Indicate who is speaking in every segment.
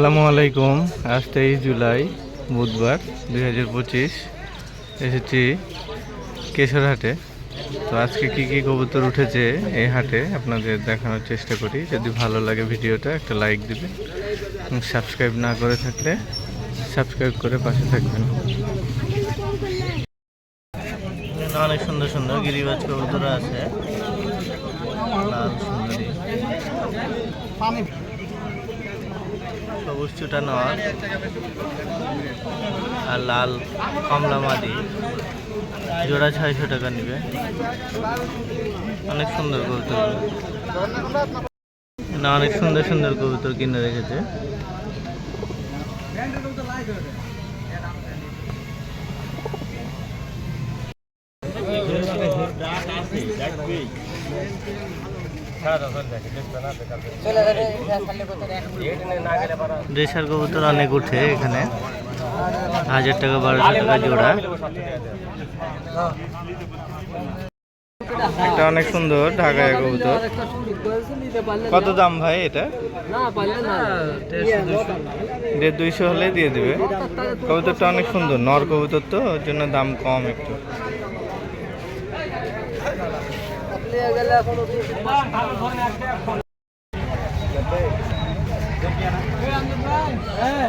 Speaker 1: আসসালামু আলাইকুম। আজ তেইশ জুলাই, বুধবার, দুই হাজার পঁচিশ। এসেছি কেশরহাটে। তো আজকে কি কি কবুতর উঠেছে এই হাটে আপনাদের দেখানোর চেষ্টা করি। যদি ভালো লাগে ভিডিওটা, একটা লাইক দিবেন। সাবস্ক্রাইব না করে থাকলে সাবস্ক্রাইব করে পাশে থাকবেন। অনেক সুন্দর সুন্দর গিরিবাজ কবুতর আছে। সবুজ চুটা নর আর লাল কমলা মাদি। জোড়া ছয়শো টাকা নিবে। অনেক সুন্দর কবুতর। না, অনেক সুন্দর সুন্দর কবুতর কিনে রেখেছে। দেশার কবুতর অনেক উঠে এখানে। হাজার টাকা, বারোশো টাকা জোড়া। এটা অনেক সুন্দর ঢাকায় কবুতর। কত দাম ভাই এটা? দেড় দুইশো হলে দিয়ে দিবে। কবুতরটা অনেক সুন্দর, নর কবুতর তো, ওর জন্য দাম কম একটু। হ্যাঁ।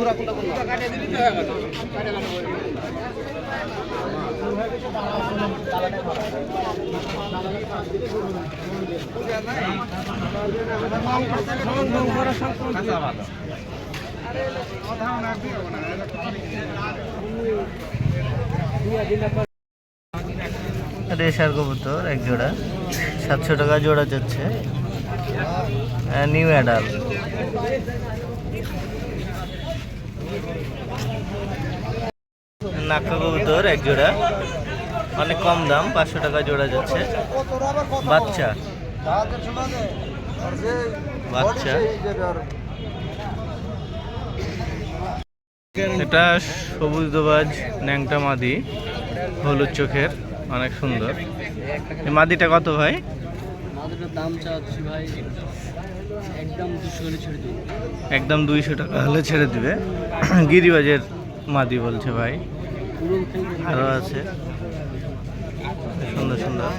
Speaker 1: ঘোরা রেশার কবুতর, এক জোড়া। সাতশো টাকা জোড়া যাচ্ছে। নিউ অ্যাডাল নাকা কবুতর, এক জোড়া। অনেক কম দাম, পাঁচশো টাকা জোড়া যাচ্ছে। বাচ্চা। বাচ্চা। এটা সবুজ দোবাজ ন্যাংটা মাদি হলুদ চোখের অনেক সুন্দর। এই মাদিটা কত ভাই?
Speaker 2: একদম
Speaker 1: দুইশো টাকা হলে ছেড়ে দিবে। গিরিবাজের মাদি বলছে ভাই। আরও আছে। সুন্দর সুন্দর।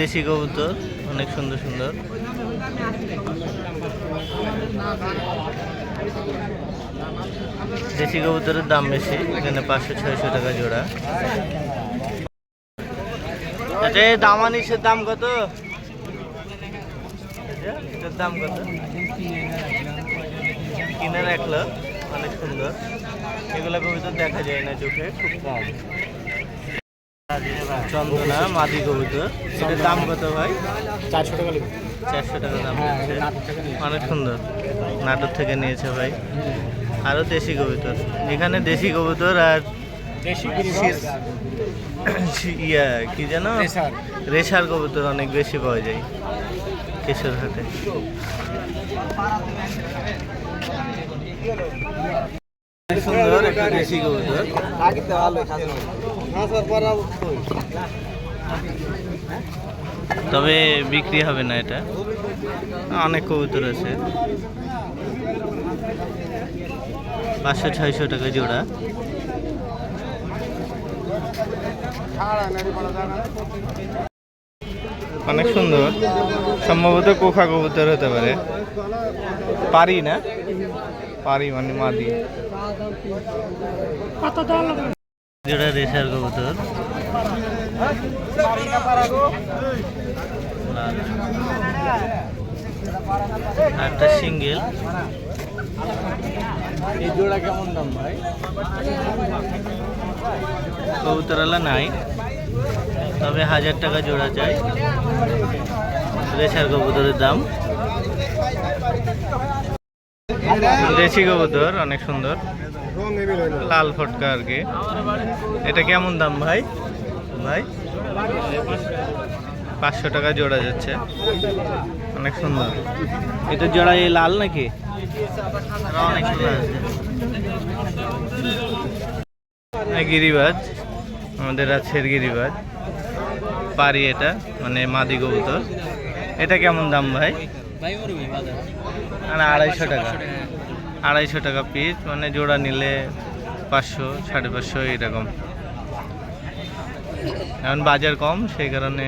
Speaker 1: দেশি কবুতর, অনেক সুন্দর সুন্দর। দেশি কবুতরের দাম বেশি, এখানে পাঁচশো, ছয়শো টাকা জোড়া। আচ্ছা এই দামানিসের দাম কত? এটার দাম কত? কিনে রাখল, অনেক সুন্দর। এগুলো কবুতর দেখা যায় না চোখে, খুব কম। চন্দনা মাদি কবুতর। এটার দাম কত ভাই?
Speaker 2: চারশো টাকা
Speaker 1: চারশো টাকা দাম হচ্ছে। অনেক সুন্দর। নাটোর থেকে নিয়েছে ভাই। আরও দেশি কবুতর। এখানে দেশি কবুতর আর ইয়া কি যেন? রেশার। কবুতর অনেক বেশি পাওয়া যায় কেশরহাটে। অনেক সুন্দর একটা দেশি কবুতর। তবে বিক্রি হবে না এটা? অনেক কবুতর আছে। পাঁচশো, ছয়শো টাকা জোড়া। অনেক সুন্দর। সম্ভবত কোখা কবুতর হতে পারে। পারি না? পারি মানে মাদি। জোড়া রেশার কবুতর। একটা সিঙ্গেল।
Speaker 2: এই জোড়া কেমন দাম ভাই?
Speaker 1: কবুতরালা নাই। তবে হাজার টাকা জোড়া চাই। রেশার কবুতরের দাম। দেশি কবুতর অনেক সুন্দর। লাল ফটকা আর কি। এটা কেমন দাম ভাই? ভাই? পাঁচশো টাকা জোড়া যাচ্ছে। অনেক সুন্দর। এটা জোড়া এই লাল নাকি? অনেক সুন্দর গিরিবাজ আমাদের রাজশাহীর গিরিবাজ। পারি এটা মানে মাদি কবুতর। এটা কেমন দাম ভাই? মানে আড়াইশো টাকা। আড়াইশো টাকা পিস মানে জোড়া নিলে পাঁচশো, সাড়ে পাঁচশো এরকম। এখন বাজার কম, সেই কারণে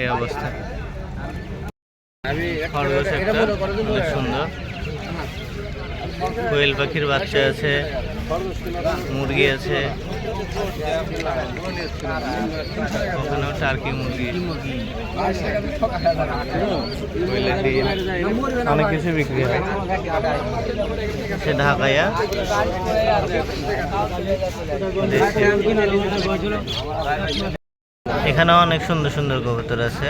Speaker 1: এই অবস্থা। খরগোশ একটা অনেক সুন্দর। কোয়েল পাখির বাচ্চা আছে, মুরগি আছে। ওখানেও টার্কি মুরগি। অনেক কিছু বিক্রি হয়। সে ঢাকাইয়া এখানেও অনেক সুন্দর সুন্দর কবুতর আছে।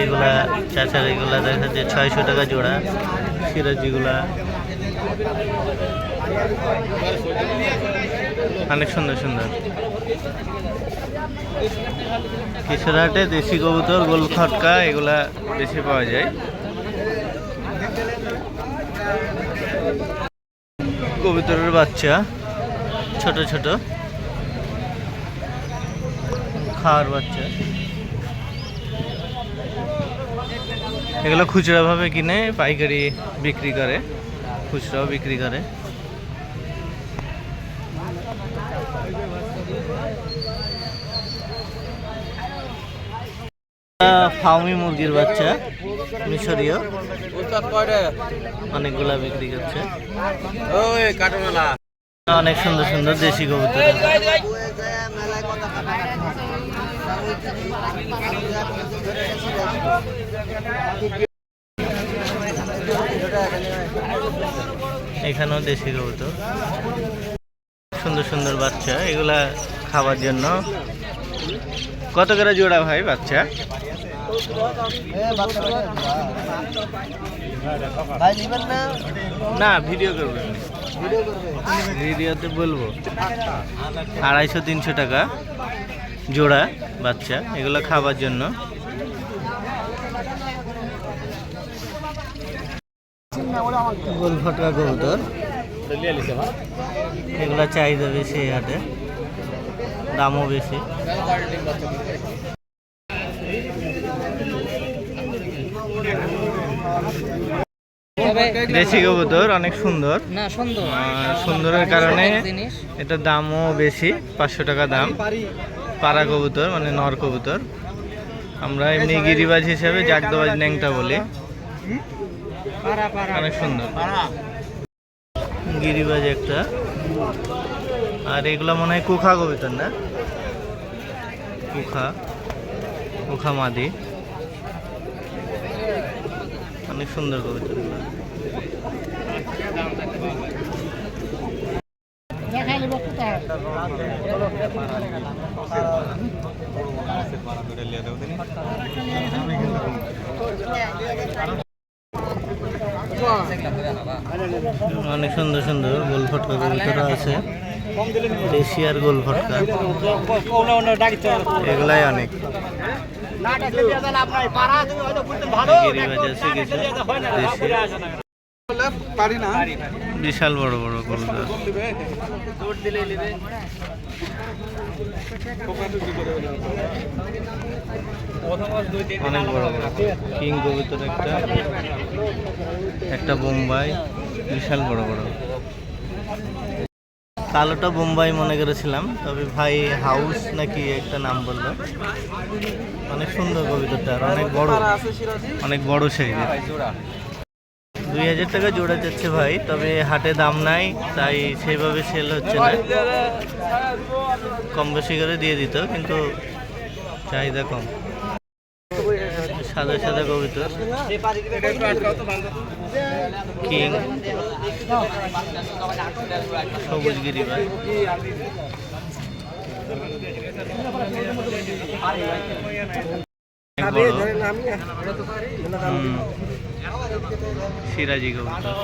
Speaker 1: এইগুলা চাচার এগুলা দেখা যাচ্ছে ছয়শো টাকা জোড়া, সিরাজিগুলা। অনেক সুন্দর সুন্দর। কিশোরহাটে দেশি কবুতর, গোল খটকা, এগুলা বেশি পাওয়া যায়। কবুতরের বাচ্চা, ছোট ছোট। খাওয়ার বাচ্চা। এগুলো খুচরা ভাবে কিনে, পাইকারি বিক্রি করে, খুচরাও বিক্রি করে। ফাউমি মুরগির বাচ্চা মিশরীয়। অনেকগুলা বিক্রি করছে। অনেক সুন্দর সুন্দর দেশি কবুতর। এখানেও দেশি কবুতর। সুন্দর সুন্দর বাচ্চা এগুলা খাবার জন্য। কত করে জোড়া ভাই বাচ্চা?
Speaker 2: ভাই নিবেন না?
Speaker 1: না ভিডিও করবেন ভিডিওতে বলব। আড়াইশো তিনশো টাকা জোড়া বাচ্চা এগুলো খাবার জন্য। গোল ফটকা কবুতর এগুলা চাহিদা বেশি হাটে। দামও বেশি। দেশি কবুতর অনেক সুন্দর। সুন্দরের কারণে এটার দামও বেশি পাঁচশো টাকা দাম। পাড়া কবুতর মানে নর কবুতর। আমরা এমনি গিরিবাজ হিসেবে জাগদবাজ ন্যাংটা বলি। অনেক সুন্দর। গিরিবাজ একটা। আর এগুলো মনে হয় কুখা কবুতর না? কুখা। কুখা মাদি। অনেক সুন্দর এগুলো। অনেক সুন্দর সুন্দর গোল ফটকা কবুতরও আছে। এশিয়ার গোল ফটকা। এগুলাই অনেক। দেশি বিশাল বড় বড় কবুতর অনেক বড় বড়। কিং কবুতর একটা। একটা বোম্বাই। বিশাল বড় বড়। কালোটা বোম্বাই মনে করেছিলাম, তবে ভাই হাউস নাকি একটা নাম বলল। অনেক সুন্দর কবিতাটা অনেক বড়। অনেক বড় সাইজের। দুই হাজার টাকা জোড়া যাচ্ছে ভাই তবে হাটে দাম নাই তাই সেইভাবে সেল হচ্ছে না। কম বেশি করে দিয়ে দিত কিন্তু চাহিদা কম। সাদা সাদা কবিতা। কিং। সবুজ অনেক বড়। সিরাজি কবুতর।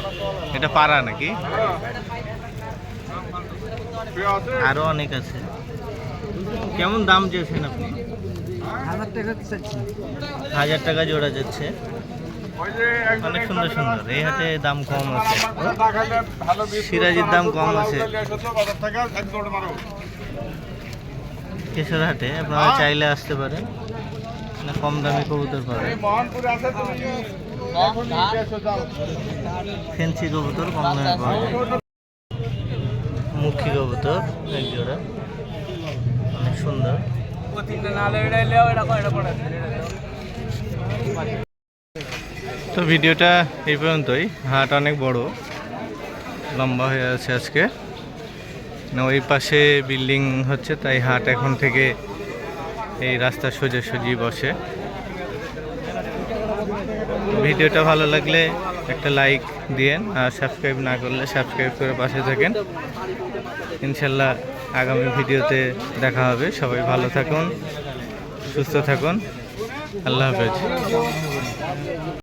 Speaker 1: এটা পাড়া নাকি? আরও অনেক আছে। কেমন দাম চেয়েছেন আপনি?
Speaker 2: হাজার টাকা
Speaker 1: জোড়া যাচ্ছে। অনেক সুন্দর সুন্দর। এই হাটে দাম কম আছে। সিরাজির দাম কম আছে। কেশর হাটে আপনারা চাইলে আসতে পারেন। কম দামে কবুতর পাবেন। ফেন্সি কবুতর, কম দামে পাওয়া যায় মুখী কবুতর, এক জোড়া। অনেক সুন্দর। তো ভিডিওটা এই পর্যন্তই। হাট অনেক বড়, লম্বা হয়ে আছে আজকে। ওই পাশে বিল্ডিং হচ্ছে, তাই হাট এখন থেকে এই রাস্তা সোজাসুজি বসে। ভিডিওটা ভালো লাগলে একটা লাইক দিয়েন আর সাবস্ক্রাইব না করলে সাবস্ক্রাইব করে পাশে থাকেন। ইনশাল্লাহ আগামী ভিডিওতে দেখা হবে। সবাই ভালো থাকুন, সুস্থ থাকুন। আল্লাহ হাফেজ।